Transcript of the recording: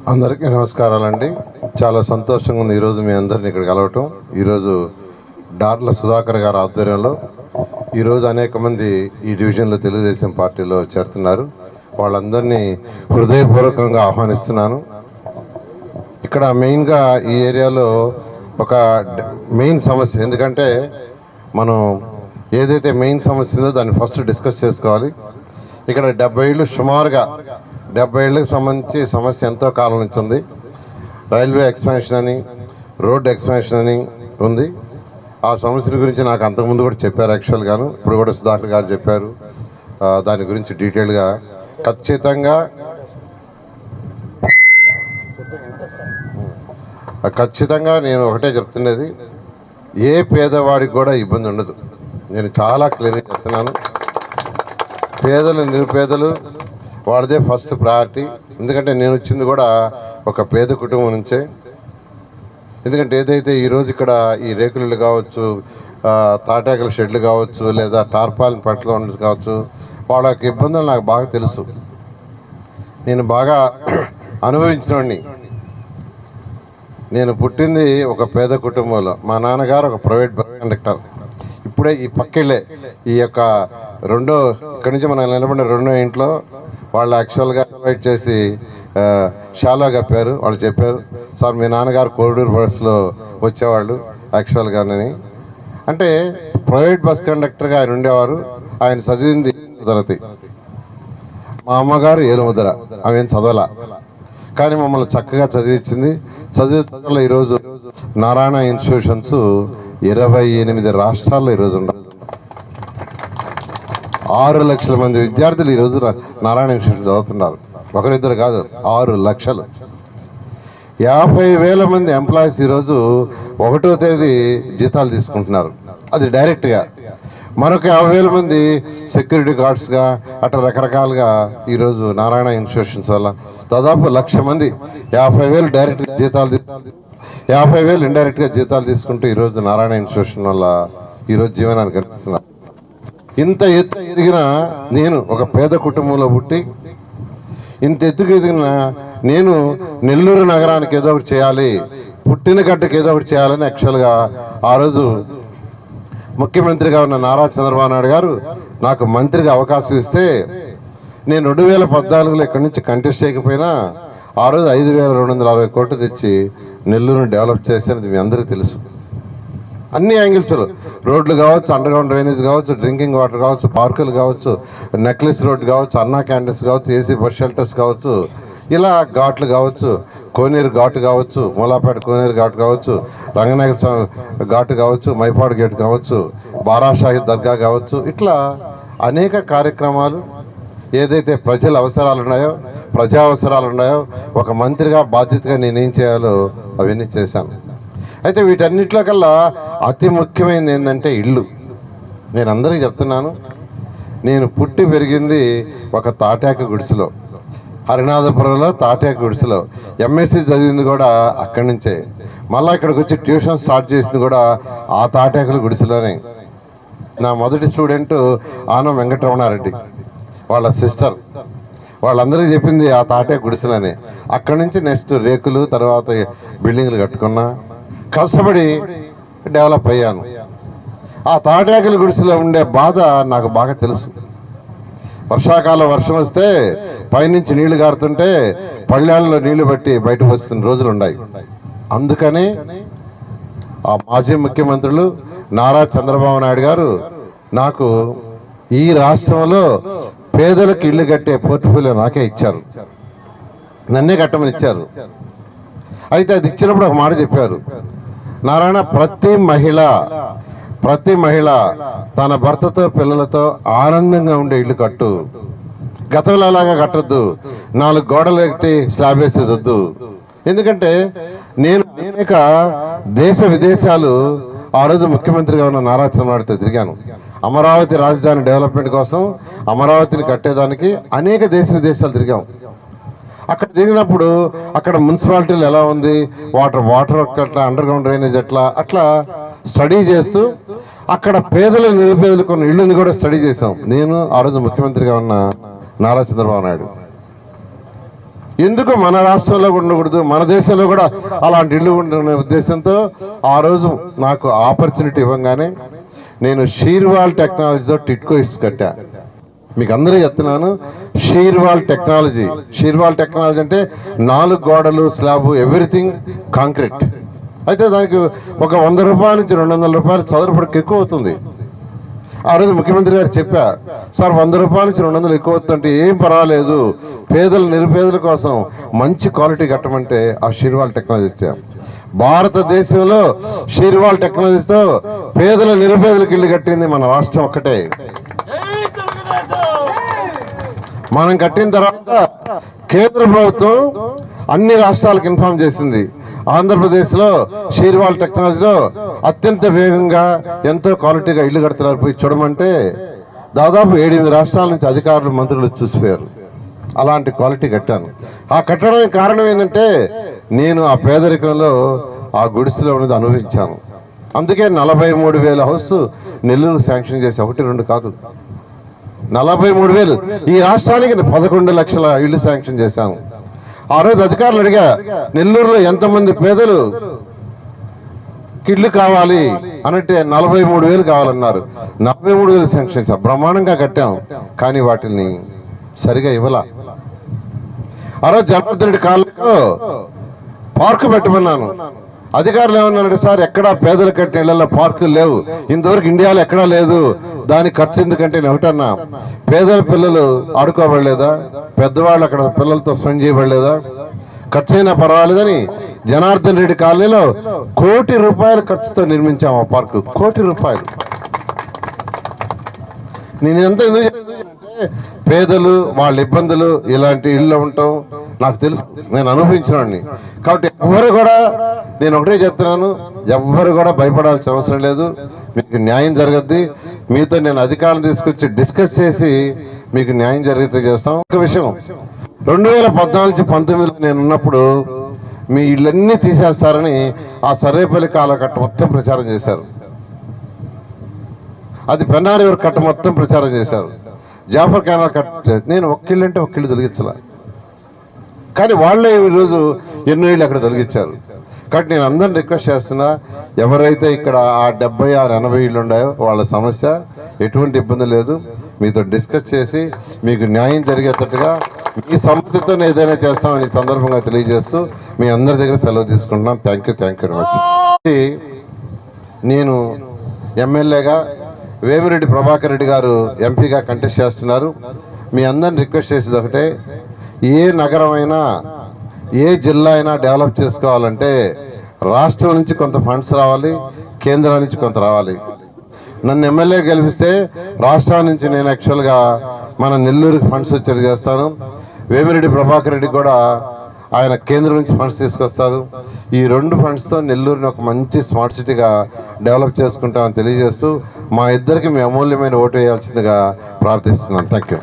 అందరికీ నమస్కారాలండి. చాలా సంతోషంగా ఉంది ఈరోజు మీ అందరిని ఇక్కడ కలవటం. ఈరోజు డార్ల సుధాకర్ గారి ఆధ్వర్యంలో ఈరోజు అనేక మంది ఈ డివిజన్లో తెలుగుదేశం పార్టీలో చేరుతున్నారు. వాళ్ళందరినీ హృదయపూర్వకంగా ఆహ్వానిస్తున్నాను. ఇక్కడ మెయిన్గా ఈ ఏరియాలో ఒక మెయిన్ సమస్య ఎందుకంటే మనం ఏదైతే మెయిన్ సమస్య ఉందో దాన్ని ఫస్ట్ డిస్కస్ చేసుకోవాలి. ఇక్కడ డెబ్బై ఏళ్ళు సుమారుగా డెబ్బై ఏళ్ళకి సంబంధించి సమస్య ఎంతో కాలం నుంచి ఉంది. రైల్వే ఎక్స్పాన్షన్ అని రోడ్ ఎక్స్పాన్షన్ అని ఉంది. ఆ సమస్యల గురించి నాకు అంతకుముందు కూడా చెప్పారు యాక్చువల్గాను ఇప్పుడు కూడా సుధాకర్ గారు చెప్పారు. దాని గురించి డీటెయిల్గా ఖచ్చితంగా ఖచ్చితంగా నేను ఒకటే చెప్తున్నది. ఏ పేదవాడికి కూడా ఇబ్బంది ఉండదు. నేను చాలా క్లియర్గా చెప్తున్నాను. పేదలు నిరుపేదలు వాడిదే ఫస్ట్ ప్రయారిటీ ఎందుకంటే నేను వచ్చింది కూడా ఒక పేద కుటుంబం నుంచే. ఎందుకంటే ఏదైతే ఈరోజు ఇక్కడ ఈ రేకులు కావచ్చు తాటాకుల షెడ్లు కావచ్చు లేదా టార్పాలిన్ పట్ల ఉండదు కావచ్చు వాళ్ళ యొక్క ఇబ్బందులు నాకు బాగా తెలుసు. నేను బాగా అనుభవించినోడిని. నేను పుట్టింది ఒక పేద కుటుంబంలో. మా నాన్నగారు ఒక ప్రైవేట్ బస్ కండక్టర్ ఇప్పుడే ఈ పక్కెళ్ళే ఈ యొక్క రెండో ఇక్కడి నుంచి మనం నిలబడిన రెండో ఇంట్లో వాళ్ళు యాక్చువల్గా ఇన్వైట్ చేసి షాలో కప్పారు. వాళ్ళు చెప్పారు సార్ మీ నాన్నగారు కోరిడూర్ బస్సులో వచ్చేవాళ్ళు యాక్చువల్గానని అంటే ప్రైవేట్ బస్ కండక్టర్గా ఆయన ఉండేవారు. ఆయన చదివింది తరగతి మా అమ్మగారు ఏలుముద్ర ఆమె చదవల. కానీ మమ్మల్ని చక్కగా చదివించింది చదివి చదువులో ఈరోజు నారాయణ ఇన్స్టిట్యూషన్స్ ఇరవై ఎనిమిది రాష్ట్రాల్లో ఈరోజు ఉండాలి ఆరు లక్షల మంది విద్యార్థులు ఈరోజు నారాయణ ఇన్స్టిట్యూషన్ చదువుతున్నారు. ఒకరిద్దరు కాదు ఆరు లక్షలు. యాభై వేల మంది ఎంప్లాయీస్ ఈరోజు ఒకటో తేదీ జీతాలు తీసుకుంటున్నారు. అది డైరెక్ట్గా. మరొక యాభై వేల మంది సెక్యూరిటీ గార్డ్స్గా అట్లా రకరకాలుగా ఈరోజు నారాయణ ఇన్స్టిట్యూషన్స్ వల్ల దాదాపు లక్ష మంది యాభై వేలు డైరెక్ట్ జీతాలు యాభై వేలు ఇండైరెక్ట్గా జీతాలు తీసుకుంటూ ఈరోజు నారాయణ ఇన్స్టిట్యూషన్ వల్ల ఈరోజు జీవనాన్ని కనిపిస్తున్నారు ఇంత ఎత్తు ఎదిగిన నేను ఒక పేద కుటుంబంలో పుట్టి ఇంత ఎత్తుకు ఎదిగిన నేను నెల్లూరు నగరానికి ఏదో ఒకటి చేయాలి పుట్టిన గడ్డకి ఏదో ఒకటి చేయాలని యాక్చువల్గా ఆ రోజు ముఖ్యమంత్రిగా ఉన్న నారా చంద్రబాబు నాయుడు గారు నాకు మంత్రిగా అవకాశం ఇస్తే నేను రెండు వేల పద్నాలుగులో ఇక్కడి నుంచి కంటెస్ట్ చేయకపోయినా ఆ రోజు ఐదు వేల రెండు వందల అరవై కోట్లు తెచ్చి నెల్లూరును డెవలప్ చేసేది మీ అందరికీ తెలుసు. అన్ని యాంగిల్స్ రోడ్లు కావచ్చు అండర్ గ్రౌండ్ డ్రైనేజ్ కావచ్చు డ్రింకింగ్ వాటర్ కావచ్చు పార్కులు కావచ్చు నెక్లెస్ రోడ్ కావచ్చు అన్నా క్యాంటీన్స్ కావచ్చు ఏసీ బస్ షెల్టర్స్ కావచ్చు ఇలా ఘాట్లు కావచ్చు కోనేరు ఘాటు కావచ్చు మూలాపేట కోనేరు ఘాటు కావచ్చు రంగనాయక స్వామి ఘాటు కావచ్చు మైపాడు గేట్ కావచ్చు బారాషాహి దర్గా కావచ్చు ఇట్లా అనేక కార్యక్రమాలు ఏదైతే ప్రజల అవసరాలు ఉన్నాయో ప్రజా అవసరాలు ఉన్నాయో ఒక మంత్రిగా బాధ్యతగా నేనేం చేయాలో అవన్నీ చేశాను. అయితే వీటన్నిటిలో కల్లా అతి ముఖ్యమైనది ఏంటంటే ఇల్లు. నేను అందరికీ చెప్తున్నాను నేను పుట్టి పెరిగింది ఒక తాటాక గుడిసెలో. హరినాథపురంలో తాటాక గుడిసెలో. ఎంఎస్సి చదివింది కూడా అక్కడి నుంచే. మళ్ళీ ఇక్కడికి వచ్చి ట్యూషన్ స్టార్ట్ చేసింది కూడా ఆ తాటాకుల గుడిసెలోనే. నా మొదటి స్టూడెంట్ ఆనం వెంకటరమణారెడ్డి వాళ్ళ సిస్టర్. వాళ్ళందరికీ చెప్పింది ఆ తాటే గుడిసెలని. అక్కడి నుంచి నెక్స్ట్ రేకులు తర్వాత బిల్డింగ్లు కట్టుకున్నా. కష్టపడి డెవలప్ అయ్యాను. ఆ తాటాకుల గుడిసెలో ఉండే బాధ నాకు బాగా తెలుసు. వర్షాకాలం వర్షం వస్తే పైనుంచి నీళ్ళు గారుతుంటే పళ్ళాళ్ళలో నీళ్ళు పట్టి బయటకు వస్తున్న రోజులు ఉన్నాయి. అందుకని ఆ మాజీ ముఖ్యమంత్రులు నారా చంద్రబాబు నాయుడు గారు నాకు ఈ రాష్ట్రంలో పేదలకు ఇల్లు కట్టే పోర్ట్ఫోలియో నాకే ఇచ్చారు. నన్నే కట్టమని ఇచ్చారు. అయితే అది ఇచ్చినప్పుడు ఒక మాట చెప్పారు. నారాయణ ప్రతి మహిళ ప్రతి మహిళ తన భర్తతో పిల్లలతో ఆనందంగా ఉండే ఇల్లు కట్టు. గతంలో అలాగా కట్టద్దు. నాలుగు గోడలు ఎక్కి స్లాబ్ వేసేది వద్దు ఎందుకంటే నేను అనేక దేశ విదేశాలు ఆ రోజు ముఖ్యమంత్రిగా ఉన్న నారా చంద్రబాబుతో తిరిగాను. అమరావతి రాజధాని డెవలప్మెంట్ కోసం అమరావతిని కట్టేదానికి అనేక దేశ విదేశాలు తిరిగాం. అక్కడ దిగినప్పుడు అక్కడ మున్సిపాలిటీలు ఎలా ఉంది? వాటర్ వాటర్ ఎట్లా అండర్ గ్రౌండ్ డ్రైనేజ్ ఎట్లా? అట్లా స్టడీ చేస్తూ అక్కడ పేదలు నిరుపేదలు కొన్ని ఇళ్ళని కూడా స్టడీ చేసాం నేను ఆ రోజు ముఖ్యమంత్రిగా ఉన్న నారా చంద్రబాబు నాయుడు. ఎందుకు మన రాష్ట్రంలో ఉండకూడదు? మన దేశంలో కూడా అలాంటి ఇల్లు ఉండే ఉద్దేశంతో ఆ రోజు నాకు ఆపర్చునిటీ ఇవ్వగానే నేను షీర్వాల్ టెక్నాలజీతో టిట్కో ఇట్స్ కట్టా. మీకు అందరూ చెప్తున్నాను షీర్వాల్ టెక్నాలజీ షీర్వాల్ టెక్నాలజీ అంటే నాలుగు గోడలు స్లాబ్ ఎవ్రీథింగ్ కాంక్రీట్. అయితే దానికి ఒక వంద రూపాయల నుంచి రెండు వందల రూపాయలు చదరపడికి ఎక్కువ అవుతుంది. ఆ రోజు ముఖ్యమంత్రి గారు చెప్పా సార్ వంద రూపాయల నుంచి రెండు వందలు ఎక్కువ అవుతుందంటే ఏం పర్వాలేదు. పేదల నిరుపేదల కోసం మంచి క్వాలిటీ కట్టమంటే ఆ షీర్వాల్ టెక్నాలజీ ఇస్తాం. భారతదేశంలో షీర్వాల్ టెక్నాలజీతో పేదల నిరుపేదలకు ఇల్లు కట్టింది మన రాష్ట్రం ఒక్కటే. మనం కట్టిన తర్వాత కేంద్ర ప్రభుత్వం అన్ని రాష్ట్రాలకు ఇన్ఫార్మ్ చేసింది. ఆంధ్రప్రదేశ్లో షీర్వాల్ టెక్నాలజీలో అత్యంత వేగంగా ఎంతో క్వాలిటీగా ఇల్లు కడుతున్నారు. పోయి చూడమంటే దాదాపు ఏడెనిమిది రాష్ట్రాల నుంచి అధికారులు మంత్రులు చూసిపోయారు. అలాంటి క్వాలిటీ కట్టాను. ఆ కట్టడానికి కారణం ఏంటంటే నేను ఆ పేదరికంలో ఆ గుడిసెలో ఉన్నది అనుభవించాను. అందుకే నలభై మూడు వేల హౌస్ నెల్లూరు శాంక్షన్ చేసి ఒకటి రెండు కాదు. నలభై మూడు వేలు. ఈ రాష్ట్రానికి పదకొండు లక్షల ఇల్లు శాంక్షన్ చేశాము ఆ రోజు అధికారులు అడిగా నెల్లూరులో ఎంతమంది పేదలు కిళ్ళు కావాలి? అనంటే నలభై మూడు వేలు కావాలన్నారు. నలభై మూడు వేలు శాంక్షన్ చేశాం. బ్రహ్మాండంగా కట్టాం. కానీ వాటిని సరిగా ఇవ్వాల. ఆ రోజు జనార్దన్ రెడ్డి కాలంలో పార్కు పెట్టమన్నాను. అధికారులు ఏమన్నారంటే సార్ ఎక్కడా పేదలు కట్టిన ఇళ్ళలో పార్కులు లేవు. ఇంతవరకు ఇండియాలో ఎక్కడా లేదు. దాని ఖర్చు ఎందుకంటే నేను ఒకటన్నా పేదల పిల్లలు ఆడుకోబడలేదా? పెద్దవాళ్ళు అక్కడ పిల్లలతో స్పెండ్ చేయబడలేదా? ఖర్చు పర్వాలేదని జనార్దన్ రెడ్డి కాలనీలో కోటి రూపాయల ఖర్చుతో నిర్మించాము ఆ పార్కు. కోటి రూపాయలు. నేను ఎంత ఎందుకు పేదలు వాళ్ళ ఇబ్బందులు ఇలాంటి ఇళ్ళు ఉండటం నాకు తెలుసు. నేను అనుభవించినవాడిని కాబట్టి ఎవరు కూడా నేను ఒకటే చెప్తున్నాను ఎవ్వరు కూడా భయపడాల్సిన అవసరం లేదు. మీకు న్యాయం జరగద్ది. మీతో నేను అధికారం తీసుకొచ్చి డిస్కస్ చేసి మీకు న్యాయం జరిగితే చేస్తాం. ఒక విషయం రెండు వేల పద్నాలుగు నుంచి పంతొమ్మిదిలో నేను ఉన్నప్పుడు మీ ఇళ్ళన్నీ తీసేస్తారని ఆ సర్వేపల్లి కాల కట్ట మొత్తం ప్రచారం చేశారు. అది పెన్నారి వారి కట్ట మొత్తం ప్రచారం చేశారు. జాఫర్ కెనాల్ కట్ట నేను ఒక్కిళ్ళు అంటే ఒక్కిళ్ళు తొలగించాల. కానీ వాళ్ళే ఈరోజు ఎన్నో ఇళ్ళు అక్కడ తొలగించారు. కాబట్టి నేను అందరిని రిక్వెస్ట్ చేస్తున్నా ఎవరైతే ఇక్కడ ఆ డెబ్బై ఆరు ఎనభై ఇళ్ళు ఉన్నాయో వాళ్ళ సమస్య ఎటువంటి ఇబ్బంది లేదు. మీతో డిస్కస్ చేసి మీకు న్యాయం జరిగేటట్టుగా మీ సమ్మతితో ఏదైనా చేస్తామని సందర్భంగా తెలియజేస్తూ మీ అందరి దగ్గర సెలవు తీసుకుంటున్నాం. Thank you thank you very much నేను ఎమ్మెల్యేగా వేమిరెడ్డి ప్రభాకర్ రెడ్డి గారు ఎంపీగా కంటెస్ట్ చేస్తున్నారు. మీ అందరిని రిక్వెస్ట్ చేసేది ఒకటే ఏ నగరమైనా ఏ జిల్లా అయినా డెవలప్ చేసుకోవాలంటే రాష్ట్రం నుంచి కొంత ఫండ్స్ రావాలి కేంద్రం నుంచి కొంత రావాలి. నన్ను ఎమ్మెల్యే గెలిపిస్తే రాష్ట్రం నుంచి నేను యాక్చువల్గా మన నెల్లూరుకి ఫండ్స్ వచ్చేది చేస్తాను. వేమిరెడ్డి ప్రభాకర్ రెడ్డి కూడా ఆయన కేంద్రం నుంచి ఫండ్స్ తీసుకొస్తారు. ఈ రెండు ఫండ్స్తో నెల్లూరుని ఒక మంచి స్మార్ట్ సిటీగా డెవలప్ చేసుకుంటామని తెలియజేస్తూ మా ఇద్దరికి మీ అమూల్యమైన ఓటు వేయాల్సిందిగా ప్రార్థిస్తున్నాను. Thank you